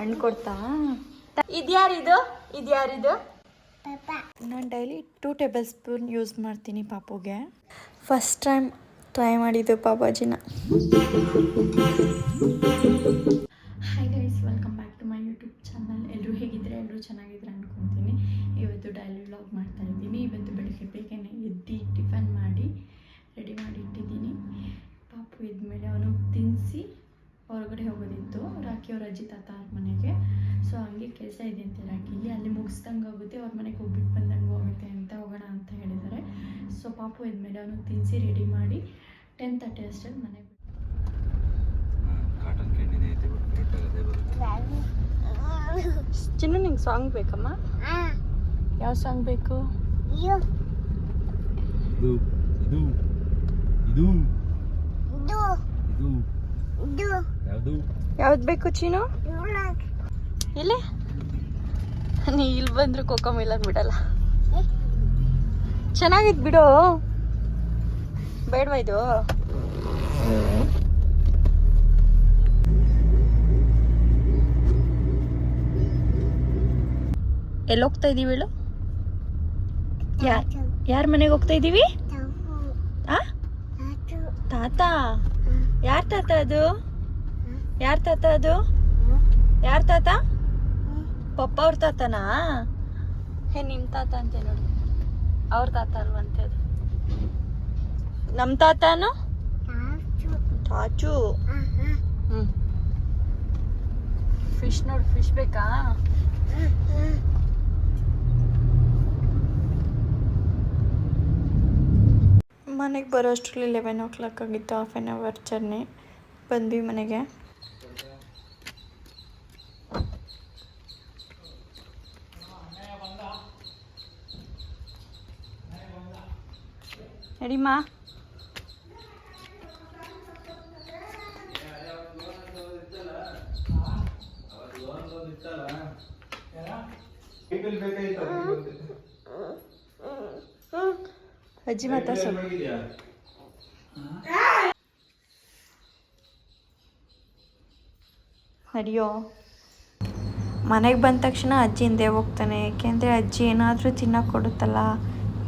ಹಣ್ಣು ಕೊಡ್ತಾ? ಇದ್ಯಾರಿದು? ಇದ್ಯಾರಿದು? ನಾನು daily two tablespoon use ಮಾಡ್ತೀನಿ ಪಾಪುಗೆ. ಫಸ್ಟ್ ಟೈಮ್ ಟ್ರೈ ಮಾಡಿದ್ದು ಪಾಪಾಜಿನ. Hi guys welcome back to my YouTube channel ಎಲ್ಲರೂ ಹೇಗಿದ್ರೆ ಎಲ್ಲರೂ ಚೆನ್ನಾಗಿದ್ರೆ ಅನ್ಕೊಂತೀನಿ. ಇವತ್ತು ಡೈಲಿ ವ್ಲಾಗ್ ಮಾಡ್ತಾ ಇದ್ದೀನಿ. ಇವತ್ತು ಬೆಳಗ್ಗೆ ಬೇಗನೆ ಎದ್ದು ಕೆಲಸ ಇದೆ ಅಂತೆ ಇಲ್ಲಿ ಅಲ್ಲಿ ಮುಗಿಸ್ದಂಗೆ ಆಗುತ್ತೆ ಅವ್ರ ಮನೆಗೆ ಹೋಗ್ಬಿಟ್ಟು ಬಂದಂಗೆ ಹೋಗುತ್ತೆ ಅಂತ ಹೋಗೋಣ ಅಂತ ಹೇಳಿದ್ದಾರೆ ಸೊ ಪಾಪು ಇದ್ಮೇಲೆ ಅವನು ತಿನ್ನಿಸಿ ರೆಡಿ ಮಾಡಿ ಟೆನ್ ತರ್ಟಿ ಅಷ್ಟರಲ್ಲಿ ಮನೆಗೆ ಚಿನ್ನ ಚಿನ್ನು ನಿಂಗೆ ಸಾಂಗ್ ಬೇಕಮ್ಮ? ಯಾವ ಸಾಂಗ್ ಬೇಕು? ಇದು. ಇದು ಇದು ಇದು. ಯಾವುದು? ಯಾವ್ದು ಬೇಕು ಚೀನು ಎಲ್ಲಿ ನೀ ಇಲ್ಲಿ ಬಂದ್ರೆ ಕೋಕೋ ಮಿಲನ್ ಬಿಡಲ್ಲ. ಚೆನ್ನಾಗಿದ್ ಬಿಡು. ಬೇಡವಾ ಇದು? ಎಲ್ಲಿ ಹೋಗ್ತಾ ಇದೀವಿ ಹೇಳು? ಯಾರ್ ಯಾರ ಮನೆಗೆ ಹೋಗ್ತಾ ಇದೀವಿ? ತಾತ? ಯಾರ ತಾತ ಅದು? ಯಾರ ತಾತ ಅದು? ಯಾರ ತಾತ? ಪಪ್ಪ ಅವ್ರ ತಾತನಾ? ಹೇ ನಿಮ್ಮ ತಾತ ಅಂತೆ ನೋಡಿ. ಅವ್ರ ತಾತ ಅಲ್ವಂತೆ ಅದು? ನಮ್ಮ ತಾತನು? ಚಾಚು ಹ್ಞೂ ಫಿಶ್ ನೋಡಿ ಫಿಶ್ ಬೇಕಾ? ಮನೆಗೆ ಬರೋ ಅಷ್ಟರಲ್ಲಿ ಲೆವೆನ್ ಓ ಕ್ಲಾಕ್ ಆಗಿತ್ತು ಹಾಫ್ ಆನ್ ಅವರ್ ಜರ್ನಿ ಬಂದ್ವಿ ಮನೆಗೆ. ನಡಿಮಾ ಅಜ್ಜಿ ನಡಿಯೋ ಮನೆಗೆ ಬಂದ ತಕ್ಷಣ ಅಜ್ಜಿ ಹಿಂದೆ ಹೋಗ್ತಾನೆ. ಏಕೆಂದರೆ ಅಜ್ಜಿ ಏನಾದರೂ ತಿನ್ನೋಕೆ ಕೊಡುತ್ತಲ್ಲ.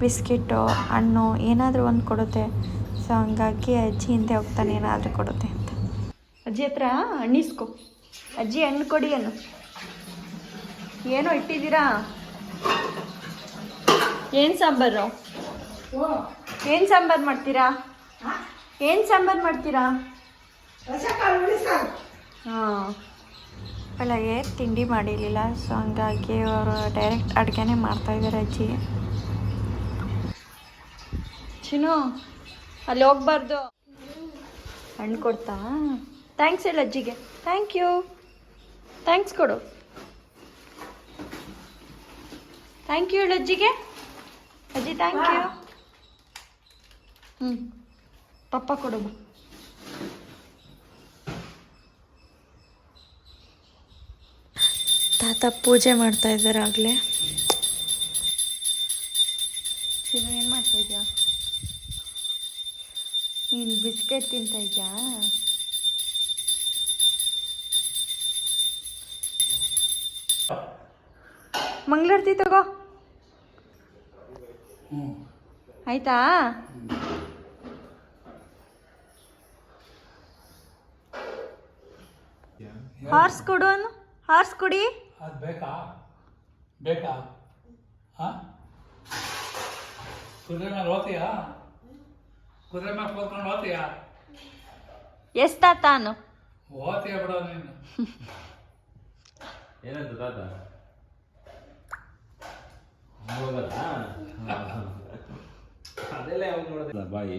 ಬಿಸ್ಕೆಟು ಹಣ್ಣು ಏನಾದರೂ ಒಂದು ಕೊಡುತ್ತೆ. ಸೊ ಹಂಗಾಗಿ ಅಜ್ಜಿ ಹಿಂದೆ ಹೋಗ್ತಾನೆ ಏನಾದರೂ ಕೊಡುತ್ತೆ ಅಂತ. ಅಜ್ಜಿ ಹತ್ರ ಹಣ್ಣಿಸ್ಕೊ ಅಜ್ಜಿ ಹಣ್ಣು ಕೊಡಿ ಅನ್ನು. ಏನೋ ಇಟ್ಟಿದ್ದೀರಾ? ಏನು ಸಾಂಬಾರು? ಏನು ಸಾಂಬಾರು ಮಾಡ್ತೀರಾ? ಏನು ಸಾಂಬಾರು ಮಾಡ್ತೀರಾ? ಹಾಂ. ಬೆಳಗ್ಗೆ ತಿಂಡಿ ಮಾಡಿರಲಿಲ್ಲ. ಸೊ ಹಂಗಾಗಿ ಅವರು ಡೈರೆಕ್ಟ್ ಅಡುಗೆನೇ ಮಾಡ್ತಾಯಿದ್ದಾರೆ ಅಜ್ಜಿ. ಚಿನು ಅಲ್ಲಿ ಹೋಗ್ಬಾರ್ದು. ಹಣ್ಣು ಕೊಡ್ತಾ? ಥ್ಯಾಂಕ್ಸ್ ಹೇಳು ಅಜ್ಜಿಗೆ. ಥ್ಯಾಂಕ್ ಯು ಥ್ಯಾಂಕ್ಸ್ ಕೊಡು. ಥ್ಯಾಂಕ್ ಯು ಹೇಳು ಅಜ್ಜಿಗೆ. ಅಜ್ಜಿ ಥ್ಯಾಂಕ್ ಯು ಹ್ಞೂ ಪಪ್ಪ ಕೊಡು. ತಾತ ಪೂಜೆ ಮಾಡ್ತಾ ಇದ್ದಾರೆ ಆಗಲೇ. ಬಿಸ್ಕೆಟ್ ತಿಂತಾ ಇದೆಯಾ ಮಂಗಳಾರತಿ ತಗೋ ಆಯ್ತಾ ಹಾರ್ಸ್ ಕೊಡು ಅನ್ನು ಹಾರ್ಸ್ ಕೊಡಿ ಅದು ಬೇಕಾ? ಬೇಕಾ? ಹಾಂ? ಕುದುರೆ ಮೇಲೆ ಕುದುರೆ ಮೇಲೆ ಕೂತ್ಕೊಂಡು ಹೋತೀಯ ಎಷ್ಟ ತಾನು. ಹೋತೀಯ ಬಿಡೋ ನೀನು. ಏನಂತ ತಾತ? ಹೋಗಲ್ಲ ಅದೆಲ್ಲ ಯಾವಾಗ ನೋಡೋದಿಲ್ಲ ಬಾಯಿ.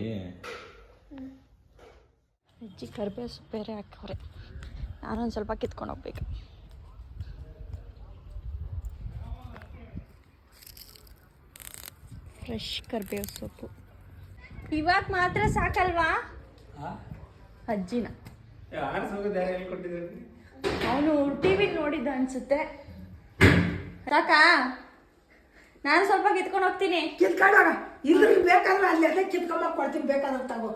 ಅಜ್ಜಿ ಕರಿಬೇವು ಸೊಪ್ಪು ಬೇರೆ ಹಾಕವ್ರೆ ನಾನೊಂದು ಸ್ವಲ್ಪ ಕಿತ್ಕೊಂಡು ಹೋಗ್ಬೇಕು. ಫ್ರೆಶ್ ಕರಿಬೇವು ಸೊಪ್ಪು. ಇವಾಗ ಮಾತ್ರ ಸಾಕಲ್ವಾ? ಅಜ್ಜಿನ. ಅವನು ಟಿವಿ ನೋಡಿದ್ದ ಅನ್ಸುತ್ತೆ. ಸಾಕಾ? ನಾನು ಸ್ವಲ್ಪ ಕಿತ್ಕೊಂಡು ಹೋಗ್ತೀನಿ. ಕಿತ್ಕೊಂಡೋಗ ಇಲ್ಲ ಬೇಕಾದ್ರೆ ಅಲ್ಲಿ ಅದೇ ಕಿತ್ಕೊಂಬಕ್ ಕೊಡ್ತೀನಿ. ಬೇಕಾದ್ರೆ ತಗೋ.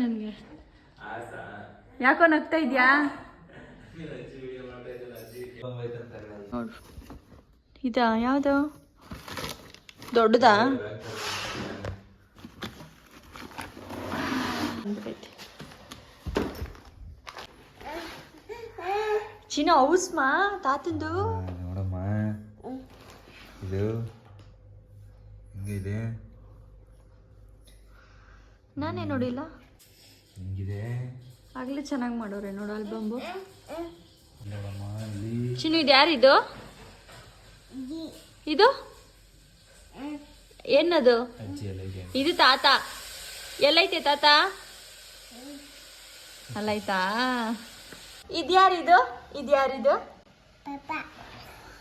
ನನಗೆ. ಯಾಕೋ ನಗ್ತಾ ಇದೆಯಾ? ನೋಡು. ಇದಾ ಯಾವುದು? ದೊಡ್ಡದಾ? ಚಿನ್ನ ಔಸ್ಮಾ ತಾತಂದು? ನೋಡಮ್ಮ ಇದು ಹಿಂಗಿದೆ ನಾನೇ ನೋಡಿಲ್ಲ. ಹಿಂಗಿದೆ. ಆಗ್ಲೇ ಚೆನ್ನಾಗಿ ಮಾಡೋರೆ ನೋಡು ಬಂಬು ನೋಡಮ್ಮ ಇಲ್ಲಿ ಚಿನ್ನು ಇದು ಯಾರಿದು ಇದು? ಏನದು? ಇದು ತಾತ. ಎಲ್ಲೈತೆ ತಾತ? ಅಲ್ಲೈತಾ ಇದ್ಯಾರಿದು? ಇದ್ಯಾರಿದು?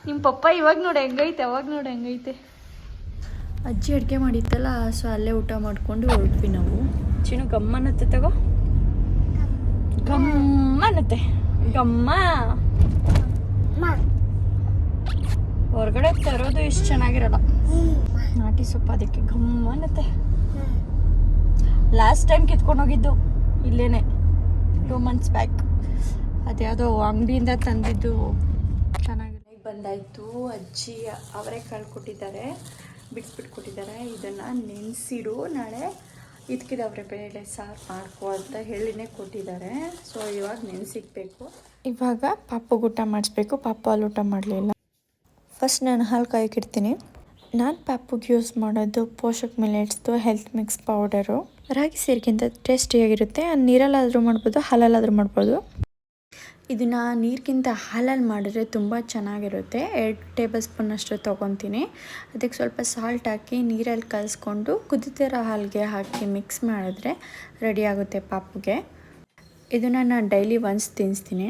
ನಿಮ್ಮ ಪಪ್ಪ ಇವಾಗ ನೋಡಿ ಹೆಂಗೈತೆ ಅವಾಗ ನೋಡಿ ಹೆಂಗೈತೆ. ಅಜ್ಜಿ ಅಡುಗೆ ಮಾಡಿತ್ತಲ್ಲ ಸೊ ಅಲ್ಲೇ ಊಟ ಮಾಡ್ಕೊಂಡು ಹೊರಟ್ವಿ ನಾವು. ಚಿನ್ನು ಗಮ್ಮನತ್ತೆ ತಗೋ. ಗಮ್ಮನತ್ತೆ. ಗಮ್ಮ. ಹೊರಗಡೆ ತರೋದು ಇಷ್ಟು ಚೆನ್ನಾಗಿರಲ್ಲ. ನಾಟಿ ಸೊಪ್ಪು ಅದಕ್ಕೆ ಗಮ್ಮನತ್ತೆ ಲಾಸ್ಟ್ ಟೈಮ್ ಕಿತ್ಕೊಂಡು ಹೋಗಿದ್ದು ಇಲ್ಲೇನೆ ಟೂ ಮಂತ್ಸ್ ಬ್ಯಾಕ್ ಅದ್ಯಾವುದೋ ಅಂಗಡಿಯಿಂದ ತಂದಿದ್ದು ಚೆನ್ನಾಗಿದೆ ಬಂದಾಯಿತು, ಅಜ್ಜಿ ಅವರೇ ಕಾಳು ಕೊಟ್ಟಿದ್ದಾರೆ ಬಿಡಿಸ್ಬಿಟ್ಟು ಕೊಟ್ಟಿದ್ದಾರೆ ಇದನ್ನು ನೆನೆಸಿಡು, ನಾಳೆ ಇದಕ್ಕಿದವ್ರೆ ಬೇಳೆ ಸಾರು ಮಾಡ್ಕೊ ಅಂತ ಹೇಳಿನೇ ಕೊಟ್ಟಿದ್ದಾರೆ. ಸೊ ಇವಾಗ ನೆನೆಸಿಕ್ಬೇಕು ಇವಾಗ ಪಾಪುಗೆ ಊಟ ಮಾಡಿಸ್ಬೇಕು ಪಾಪ ಅಲ್ಲಿ ಊಟ ಮಾಡಲಿಲ್ಲ. ಫಸ್ಟ್ ನಾನು ಹಾಲು ಕಾಯಕ್ಕಿಡ್ತೀನಿ ನಾನು ಪ್ಯಾಪುಗೆ ಯೂಸ್ ಮಾಡೋದು ಪೋಷಕ್ ಮಿಲೆಟ್ಸ್ದು ಹೆಲ್ತ್ ಮಿಕ್ಸ್ ಪೌಡರು ರಾಗಿ ಸೇರಿಗಿಂತ ಟೇಸ್ಟಿಯಾಗಿರುತ್ತೆ ನೀರಲ್ಲಾದರೂ ಮಾಡ್ಬೋದು, ಹಾಲಲ್ಲಾದರೂ ಮಾಡ್ಬೋದು. ಇದನ್ನು ನೀರಿಗಿಂತ ಹಾಲಲ್ಲಿ ಮಾಡಿದ್ರೆ ತುಂಬ ಚೆನ್ನಾಗಿರುತ್ತೆ. ಎರಡು ಟೇಬಲ್ ಸ್ಪೂನ್ ಅಷ್ಟು ತೊಗೊತೀನಿ. ಅದಕ್ಕೆ ಸ್ವಲ್ಪ ಸಾಲ್ಟ್ ಹಾಕಿ ನೀರಲ್ಲಿ ಕಲಸ್ಕೊಂಡು ಕುದಿತಿರೋ ಹಾಲಿಗೆ ಹಾಕಿ ಮಿಕ್ಸ್ ಮಾಡಿದ್ರೆ ರೆಡಿಯಾಗುತ್ತೆ ಪಾಪುಗೆ ಇದನ್ನು ನಾನು ಡೈಲಿ ಒನ್ಸ್ ತಿನ್ನಿಸ್ತೀನಿ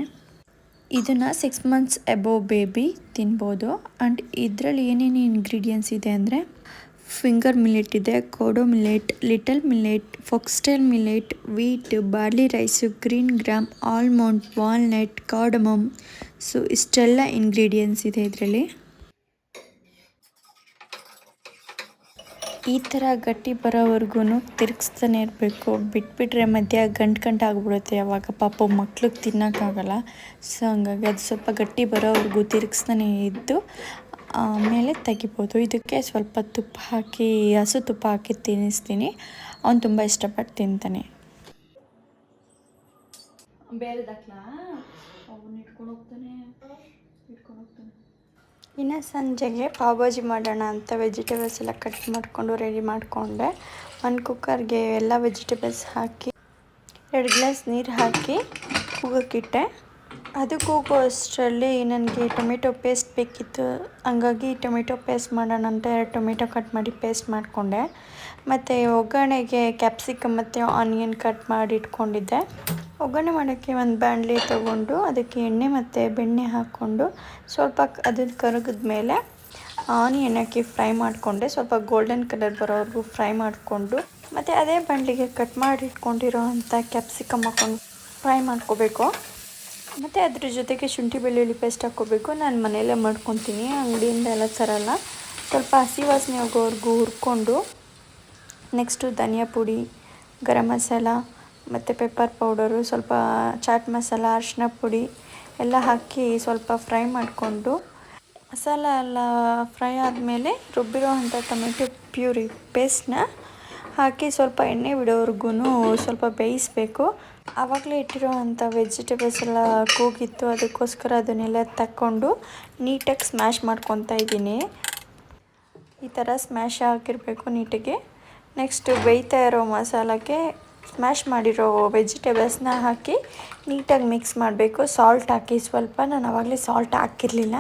ಇದನ್ನು ಸಿಕ್ಸ್ ಮಂತ್ಸ್ ಎಬೋ ಬೇಬಿ ತಿನ್ಬೋದು. ಆ್ಯಂಡ್ ಇದರಲ್ಲಿ ಏನೇನು ಇಂಗ್ರೀಡಿಯೆಂಟ್ಸ್ ಇದೆ ಅಂದರೆ ಫಿಂಗರ್ ಮಿಲೆಟ್ ಇದೆ, kodo millet little millet foxtail millet wheat barley rice green gram almond walnut cardamom so ಇಷ್ಟೆಲ್ಲ ಇಂಗ್ರೀಡಿಯೆಂಟ್ಸ್ ಇದೆ ಇದರಲ್ಲಿ. ಈ ಥರ ಗಟ್ಟಿ ಬರೋವರೆಗೂ ತಿರುಗಿಸ್ತಾನೆ ಇರಬೇಕು. ಬಿಟ್ಬಿಟ್ರೆ ಮಧ್ಯ ಗಂಟು ಗಂಟು ಆಗಿಬಿಡುತ್ತೆ. ಯಾವಾಗ ಪಾಪ ಮಕ್ಳಿಗೆ ತಿನ್ನೋಕ್ಕಾಗಲ್ಲ. ಸೊ ಹಂಗಾಗಿ ಅದು ಸ್ವಲ್ಪ ಗಟ್ಟಿ ಬರೋವರೆಗೂ ತಿರುಗಿಸ್ತಾನೆ ಇದ್ದು, ಆಮೇಲೆ ತೆಗಿಬೋದು. ಇದಕ್ಕೆ ಸ್ವಲ್ಪ ತುಪ್ಪ ಹಾಕಿ, ಹಸು ತುಪ್ಪ ಹಾಕಿ ತಿನ್ನಿಸ್ತೀನಿ. ಅವನು ತುಂಬ ಇಷ್ಟಪಟ್ಟು ತಿಂತಾನೆ. ಬೇರೆದಕ್ಲಾ ಅವನು ಇಟ್ಕೊಂಡು ಹೋಗ್ತಾನೆ. ಇನ್ನು ಸಂಜೆಗೆ ಪಾವ್ ಭಾಜಿ ಮಾಡೋಣ ಅಂತ ವೆಜಿಟೇಬಲ್ಸ್ ಎಲ್ಲ ಕಟ್ ಮಾಡಿಕೊಂಡು ರೆಡಿ ಮಾಡಿಕೊಂಡೆ. ಒಂದು ಕುಕ್ಕರ್ಗೆ ಎಲ್ಲ ವೆಜಿಟೇಬಲ್ಸ್ ಹಾಕಿ, ಎರಡು ಗ್ಲಾಸ್ ನೀರು ಹಾಕಿ ಕೂಗೋಕ್ಕಿಟ್ಟೆ. ಅದು ಕೂಗೋ ಅಷ್ಟರಲ್ಲಿ ನನಗೆ ಟೊಮೆಟೊ ಪೇಸ್ಟ್ ಬೇಕಿತ್ತು. ಹಂಗಾಗಿ ಟೊಮೆಟೊ ಪೇಸ್ಟ್ ಮಾಡೋಣ ಅಂತ ಎರಡು ಟೊಮೆಟೊ ಕಟ್ ಮಾಡಿ ಪೇಸ್ಟ್ ಮಾಡಿಕೊಂಡೆ. ಮತ್ತು ಒಗ್ಗರಣೆಗೆ ಕ್ಯಾಪ್ಸಿಕಮ್ ಮತ್ತು ಆನಿಯನ್ ಕಟ್ ಮಾಡಿ ಇಟ್ಕೊಂಡಿದ್ದೆ. ಒಗ್ಗರಣೆ ಮಾಡೋಕ್ಕೆ ಒಂದು ಬಾಣಲೆ ತೊಗೊಂಡು ಅದಕ್ಕೆ ಎಣ್ಣೆ ಮತ್ತು ಬೆಣ್ಣೆ ಹಾಕ್ಕೊಂಡು ಸ್ವಲ್ಪ ಅದು ಕರಗಿದ ಮೇಲೆ ಆನಿಯನ್ ಹಾಕಿ ಫ್ರೈ ಮಾಡಿಕೊಂಡೆ. ಸ್ವಲ್ಪ ಗೋಲ್ಡನ್ ಕಲರ್ ಬರೋವರೆಗೂ ಫ್ರೈ ಮಾಡಿಕೊಂಡು ಮತ್ತು ಅದೇ ಬಾಣಲಿಗೆ ಕಟ್ ಮಾಡಿ ಇಟ್ಕೊಂಡಿರೋ ಅಂಥ ಕ್ಯಾಪ್ಸಿಕಮ್ ಹಾಕ್ಕೊಂಡು ಫ್ರೈ ಮಾಡ್ಕೋಬೇಕು. ಮತ್ತು ಅದ್ರ ಜೊತೆಗೆ ಶುಂಠಿ ಬೆಳ್ಳುಳ್ಳಿ ಪೇಸ್ಟ್ ಹಾಕ್ಕೋಬೇಕು. ನಾನು ಮನೆಯಲ್ಲೇ ಮಾಡ್ಕೊತೀನಿ. ಅಂಗಡಿಯಿಂದ ಎಲ್ಲ ತರಲ್ಲ. ಸ್ವಲ್ಪ ಹಸಿ ವಾಸನೆ ಹೋಗೋವರೆಗೂ ಹುರ್ಕೊಂಡು ನೆಕ್ಸ್ಟು ಧನಿಯಾ ಪುಡಿ, ಗರಂ ಮಸಾಲ ಮತ್ತು ಪೆಪ್ಪರ್ ಪೌಡರು ಸ್ವಲ್ಪ ಚಾಟ್ ಮಸಾಲ ಅರಿಶಿನ ಪುಡಿ ಎಲ್ಲ ಹಾಕಿ ಸ್ವಲ್ಪ ಫ್ರೈ ಮಾಡಿಕೊಂಡು ಮಸಾಲ ಎಲ್ಲ ಫ್ರೈ ಆದಮೇಲೆ ರುಬ್ಬಿರೋ ಅಂಥ ಟೊಮೆಟೊ ಪ್ಯೂರಿ ಪೇಸ್ಟ್ನ ಹಾಕಿ ಸ್ವಲ್ಪ ಎಣ್ಣೆ ಬಿಡೋವರೆಗೂ ಸ್ವಲ್ಪ ಬೇಯಿಸಬೇಕು. ಆವಾಗಲೇ ಇಟ್ಟಿರೋ ಅಂಥ ವೆಜಿಟೇಬಲ್ಸ್ ಎಲ್ಲ ಕೂಗಿತ್ತು, ಅದಕ್ಕೋಸ್ಕರ ಅದನ್ನೆಲ್ಲ ತಕ್ಕೊಂಡು ನೀಟಾಗಿ ಸ್ಮ್ಯಾಶ್ ಮಾಡ್ಕೊತಾ ಇದ್ದೀನಿ. ಈ ಥರ ಸ್ಮ್ಯಾಶ್ ಆಗಿರಬೇಕು ನೀಟಿಗೆ. ನೆಕ್ಸ್ಟ್ ಬೇಯ್ತಾ ಇರೋ ಮಸಾಲಕ್ಕೆ ಸ್ಮ್ಯಾಶ್ ಮಾಡಿರೋ ವೆಜಿಟೇಬಲ್ಸ್ನ ಹಾಕಿ ನೀಟಾಗಿ ಮಿಕ್ಸ್ ಮಾಡಬೇಕು. ಸಾಲ್ಟ್ ಹಾಕಿ ಸ್ವಲ್ಪ. ನಾನು ಆವಾಗಲೇ ಸಾಲ್ಟ್ ಹಾಕಿರಲಿಲ್ಲ.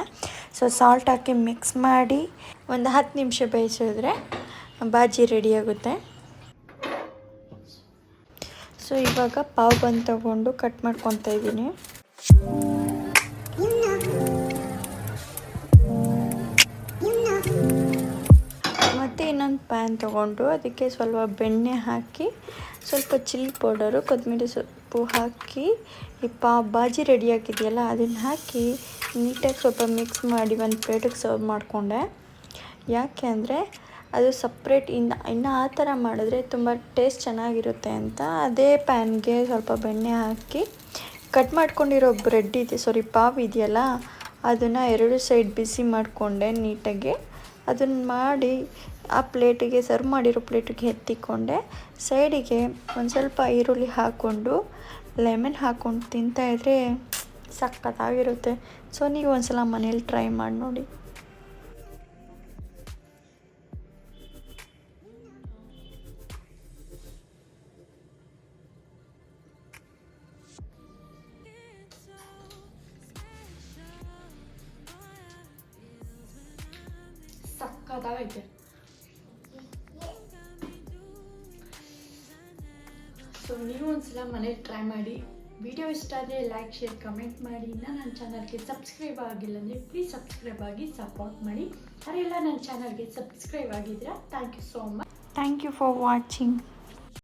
ಸೊ ಸಾಲ್ಟ್ ಹಾಕಿ ಮಿಕ್ಸ್ ಮಾಡಿ ಒಂದು ಹತ್ತು ನಿಮಿಷ ಬೇಯಿಸಿದ್ರೆ ಬಾಜಿ ರೆಡಿಯಾಗುತ್ತೆ ಸೊ ಇವಾಗ ಪಾವ್ ಬಂದು ತಗೊಂಡು ಕಟ್ ಮಾಡ್ಕೊತಾ ಇದ್ದೀನಿ. ಇನ್ನೊಂದು ಪ್ಯಾನ್ ತೊಗೊಂಡು ಅದಕ್ಕೆ ಸ್ವಲ್ಪ ಬೆಣ್ಣೆ ಹಾಕಿ ಸ್ವಲ್ಪ ಚಿಲ್ಲಿ ಪೌಡರು ಕೊತ್ತಂಬರಿ ಸೊಪ್ಪು ಹಾಕಿ, ಈ ಪಾ ಬಾಜಿ ರೆಡಿ ಆಗಿದೆಯಲ್ಲ, ಅದನ್ನು ಹಾಕಿ ನೀಟಾಗಿ ಸ್ವಲ್ಪ ಮಿಕ್ಸ್ ಮಾಡಿ ಒಂದು ಪ್ಲೇಟಿಗೆ ಸರ್ವ್ ಮಾಡಿಕೊಂಡೆ. ಯಾಕೆ ಅಂದರೆ ಅದು ಸಪ್ರೇಟ್ ಇನ್ನು ಇನ್ನು ಆ ಥರ ಮಾಡಿದ್ರೆ ತುಂಬ ಟೇಸ್ಟ್ ಚೆನ್ನಾಗಿರುತ್ತೆ ಅಂತ. ಅದೇ ಪ್ಯಾನ್ಗೆ ಸ್ವಲ್ಪ ಬೆಣ್ಣೆ ಹಾಕಿ ಕಟ್ ಮಾಡ್ಕೊಂಡಿರೋ ಬ್ರೆಡ್ ಇದೆ ಸಾರಿ ಪಾವ್ ಇದೆಯಲ್ಲ, ಅದನ್ನು ಎರಡು ಸೈಡ್ ಬಿಸಿ ಮಾಡಿಕೊಂಡೆ ನೀಟಾಗಿ. ಅದನ್ನು ಮಾಡಿ ಆ ಪ್ಲೇಟಿಗೆ, ಸರ್ವ್ ಮಾಡಿರೋ ಪ್ಲೇಟಿಗೆ ಎತ್ತಿಕೊಂಡೆ. ಸೈಡಿಗೆ ಒಂದು ಸ್ವಲ್ಪ ಈರುಳ್ಳಿ ಹಾಕ್ಕೊಂಡು, ಲೆಮನ್ ಹಾಕ್ಕೊಂಡು ತಿಂತಾಯಿದ್ರೆ ಸಖತ್ತಾಗಿರುತ್ತೆ. ಸೊ, ನೀವು ಒಂದ್ಸಲ ಮನೇಲಿ ಟ್ರೈ ಮಾಡಿ ನೋಡಿ. ಸಕ್ಕತ್ತಾಗೈತೆ ನೀವು ಒಂದ್ಸಲ ಮನೇಲಿ ಟ್ರೈ ಮಾಡಿ. ವಿಡಿಯೋ ಇಷ್ಟ ಆದರೆ ಲೈಕ್ ಶೇರ್ ಕಮೆಂಟ್ ಮಾಡಿ. ಇನ್ನೂ ನನ್ನ ಚಾನಲ್ಗೆ ಸಬ್ಸ್ಕ್ರೈಬ್ ಆಗಿಲ್ಲ ಅಂದರೆ ಪ್ಲೀಸ್ ಸಬ್ಸ್ಕ್ರೈಬ್ ಆಗಿ ಸಪೋರ್ಟ್ ಮಾಡಿ. ಅವರೆಲ್ಲ ನನ್ನ ಚಾನಲ್ಗೆ ಸಬ್ಸ್ಕ್ರೈಬ್ ಆಗಿದ್ದೀರಾ thank you so much thank you for watching